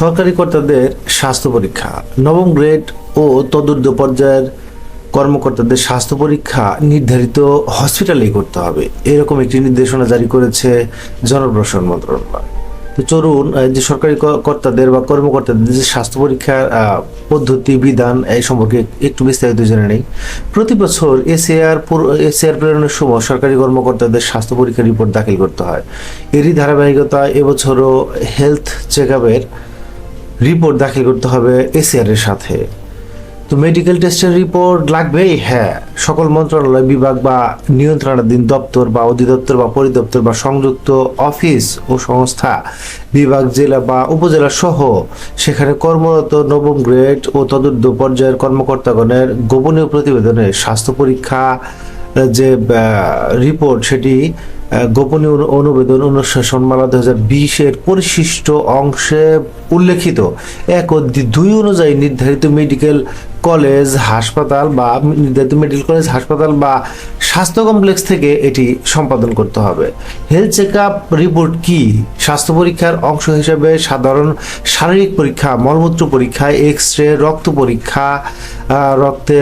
সরকারি কর্তাদের স্বাস্থ্য পরীক্ষা, নবম গ্রেড ও তদুর্ধ পর্যায়ের কর্মকর্তাদের স্বাস্থ্য পরীক্ষা নির্ধারিত হসপিটালেই করতে হবে। এরকম একটি নির্দেশনা জারি করেছে জনপ্রশাসন মন্ত্রণালয়। তো চলুন যে সরকারি কর্তাদের বা কর্মকর্তাদের যে স্বাস্থ্য পরীক্ষার পদ্ধতি, বিধান, এই সম্পর্কে একটু বিস্তারিত জেনে নেই। প্রতি বছর এসএআর এসএআর প্রেরণের সময় সরকারি কর্মকর্তাদের স্বাস্থ্য পরীক্ষার রিপোর্ট দাখিল করতে হয়। এরই ধারাবাহিকতা এবছরও হেলথ চেক আপের রিপোর্ট দাখিল করতে হবে এসিআর এর সাথে। তো মেডিকেল টেস্টের রিপোর্ট লাগবেই? হ্যাঁ। সকল মন্ত্রণালয় বিভাগ বা নিয়ন্ত্রণাধীন দপ্তর বা অধিদপ্তর বা পরিদপ্তর বা সংযুক্ত অফিস ও সংস্থা, বিভাগ, জেলা বা উপজেলা সহ সেখানে কর্মরত নবম গ্রেড ও তদুর্ধ পর্যায়ের কর্মকর্তাগণের গোপনীয় প্রতিবেদনে স্বাস্থ্য পরীক্ষা যে রিপোর্ট সেটি গোপনীয় অনু- অনুবেদন অনুশাসনমালা দু হাজার বিশের পরিশিষ্ট অংশে উল্লেখিত। এক দুই অনুযায়ী নির্ধারিত মেডিকেল কলেজ, হাসপাতাল বা নির্ধারিত মেডিকেল কলেজ হাসপাতাল বা স্বাস্থ্য কমপ্লেক্স থেকে এটি সম্পাদন করতে হবে। হেলথ চেক আপ রিপোর্ট কি? স্বাস্থ্য পরীক্ষার অংশ হিসেবে সাধারণ শারীরিক পরীক্ষা, মলমূত্র পরীক্ষা এক্স রে রক্ত পরীক্ষা রক্তে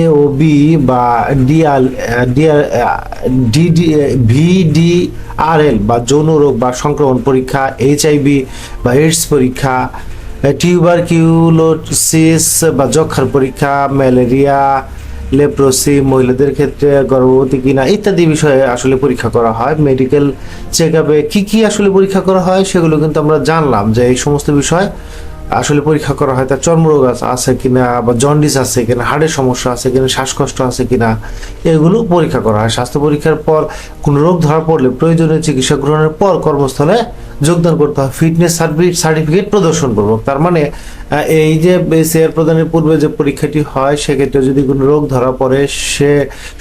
এ ও বি বা ডিআল ডিআর ডিডি ভিডিআরএল বা যৌন রোগ বা সংক্রমণ পরীক্ষা এইচআইভি বা এইডস পরীক্ষা টিউবারকিউলোসিস বা যক্ষার পরীক্ষা, ম্যালেরিয়া, লেপ্রোসি, মহিলাদের ক্ষেত্রে গর্ভবতী কিনা ইত্যাদি বিষয়ে আসলে পরীক্ষা করা হয়। মেডিকেল চেক আপে কী কী আসলে পরীক্ষা করা হয় সেগুলো কিন্তু আমরা জানলাম যে এই সমস্ত বিষয় আসলে পরীক্ষা করা হয়। তার চর্মরোগ আছে- আছে কিনা বা জন্ডিস আছে কিনা হাড়ের সমস্যা আছে কিনা, শ্বাসকষ্ট আছে কিনা, এগুলো পরীক্ষা করা হয়। স্বাস্থ্য পরীক্ষার পর কোনো রোগ ধরা পড়লে প্রয়োজনীয় চিকিৎসা গ্রহণের পর কর্মস্থলে যোগদান করতে হয় ফিটনেস সার্টিফিকেট প্রদর্শন করব। তার মানে এই যে শেয়ার প্রদানের পূর্বে যে পরীক্ষাটি হয়, সেক্ষেত্রে যদি কোনো রোগ ধরা পড়ে, সে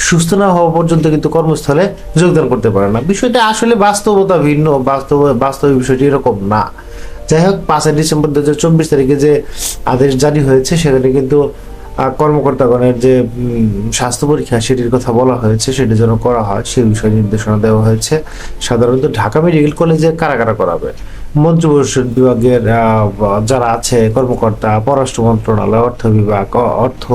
সুস্থ না হওয়া পর্যন্ত কিন্তু কর্মস্থলে যোগদান করতে পারে না। বিষয়টা আসলে বাস্তবতা ভিন্ন, বাস্তব বাস্তব বিষয়টি এরকম না। যাই হোক, পাঁচই ডিসেম্বর দু হাজার চব্বিশ তারিখে যে আদেশ জারি হয়েছে, সেখানে কিন্তু কর্মকর্তাগণের যে স্বাস্থ্য পরীক্ষা সেটির কথা বলা হয়েছে, সেটি যেন করা হয়, সেই বিষয়ে নির্দেশনা দেওয়া হয়েছে। সাধারণত ঢাকা মেডিকেল কলেজে কারা কারা করাবে। মন্ত্রিপরিষদ বিভাগের যারা আছে, কর্মকর্তা, পররাষ্ট্র মন্ত্রণালয়, অর্থ বিভাগ অর্থ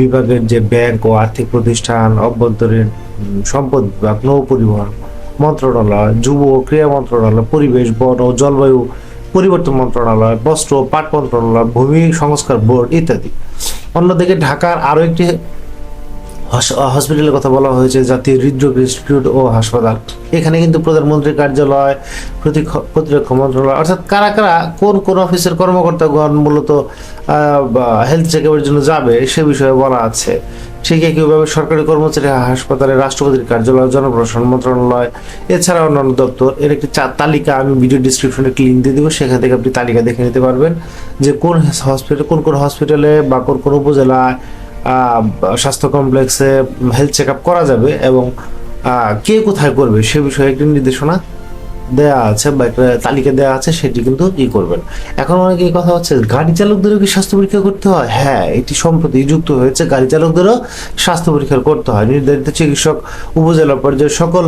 বিভাগের যে ব্যাংক ও আর্থিক প্রতিষ্ঠান, অভ্যন্তরীণ সম্পদ বিভাগ, নৌ পরিবহন মন্ত্রণালয়, যুব ক্রীড়া মন্ত্রণালয়, পরিবেশ, বন ও জলবায়ু পরিবর্তন মন্ত্রণালয় বস্ত্র পাট মন্ত্রণালয় ভূমি সংস্কার বোর্ড ইত্যাদি। অন্যদিকে ঢাকার আরও একটি হসপিটালের কথা বলা হয়েছে, জাতীয় হৃদরোগ ইনস্টিটিউট ও হাসপাতাল। এখানে কিন্তু প্রধানমন্ত্রীর কার্যালয় প্রতিরক্ষা মন্ত্রণালয়, অর্থাৎ কারা কারা কোন কোন অফিসের কর্মকর্তাগণ মূলত হেলথ চেক আপের জন্য যাবে, সে বিষয়ে বলা আছে। ঠিক একইভাবে সরকারি কর্মচারী হাসপাতালে রাষ্ট্রপতির কার্যালয়, জনপ্রশাসন মন্ত্রণালয় এছাড়া অন্যান্য দপ্তর। এর একটি তালিকা আমি ভিডিও ডিসক্রিপশনে লিঙ্ক দিয়ে দেবো, সেখান থেকে আপনি তালিকা দেখে নিতে পারবেন যে কোন হসপিটাল কোন কোন হসপিটালে বা কোন কোন উপজেলায় স্বাস্থ্য কমপ্লেক্সে হেলথ চেক করা যাবে এবং কে কোথায় করবে সে বিষয়ে একটি নির্দেশনা দেয়া আছে বা একটা তালিকা দেওয়া আছে, সেটি কিন্তু ই করবেন। এখন অনেকে কথা হচ্ছে, গাড়ি চালকদেরও কি স্বাস্থ্য পরীক্ষা করতে হয়? হ্যাঁ এটি সম্প্রতি যুক্ত হয়েছে, গাড়ি চালকদেরও স্বাস্থ্য পরীক্ষা করতে হয়। নির্ধারিত চিকিৎসক, উপজেলা পর্যায়ে সকল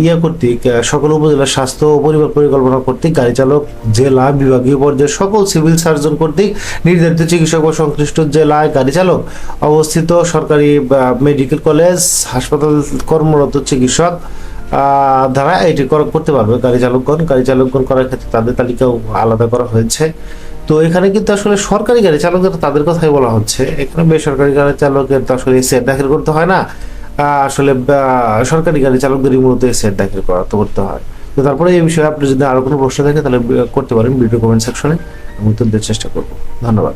ইয়ে কর্তৃক সকল উপজেলা স্বাস্থ্য ও পরিবার পরিকল্পনা কর্তৃক, গাড়ি চালক, জেলা, বিভাগীয় পর্যায়ে সকল সিভিল সার্জন কর্তৃক নির্ধারিত চিকিৎসক বা সংশ্লিষ্ট জেলায় গাড়ি চালক অবস্থিত সরকারি মেডিকেল কলেজ হাসপাতাল কর্মরত চিকিৎসক দ্বারা এটি করতে পারবে। গাড়ি চালকগণ গাড়ি চালকগণ করার ক্ষেত্রে তাদের তালিকাও আলাদা করা হয়েছে। তো এখানে কিন্তু আসলে সরকারি গাড়ি চালকদের তাদের কথাই বলা হচ্ছে। এখানে বেসরকারি গাড়ি চালকের তো আসলে এসে দাখিল করতে হয় না। আসলে সরকারি গাড়ি চালকদেরই মূলত সেট দাখিল করা করতে হয়। তো তারপরে এই বিষয়ে আপনি যদি আরও কোনো প্রশ্ন থাকে, তাহলে করতে পারেন ভিডিও কমেন্ট সেকশনে। আমি উত্তর দেওয়ার চেষ্টা করব। ধন্যবাদ।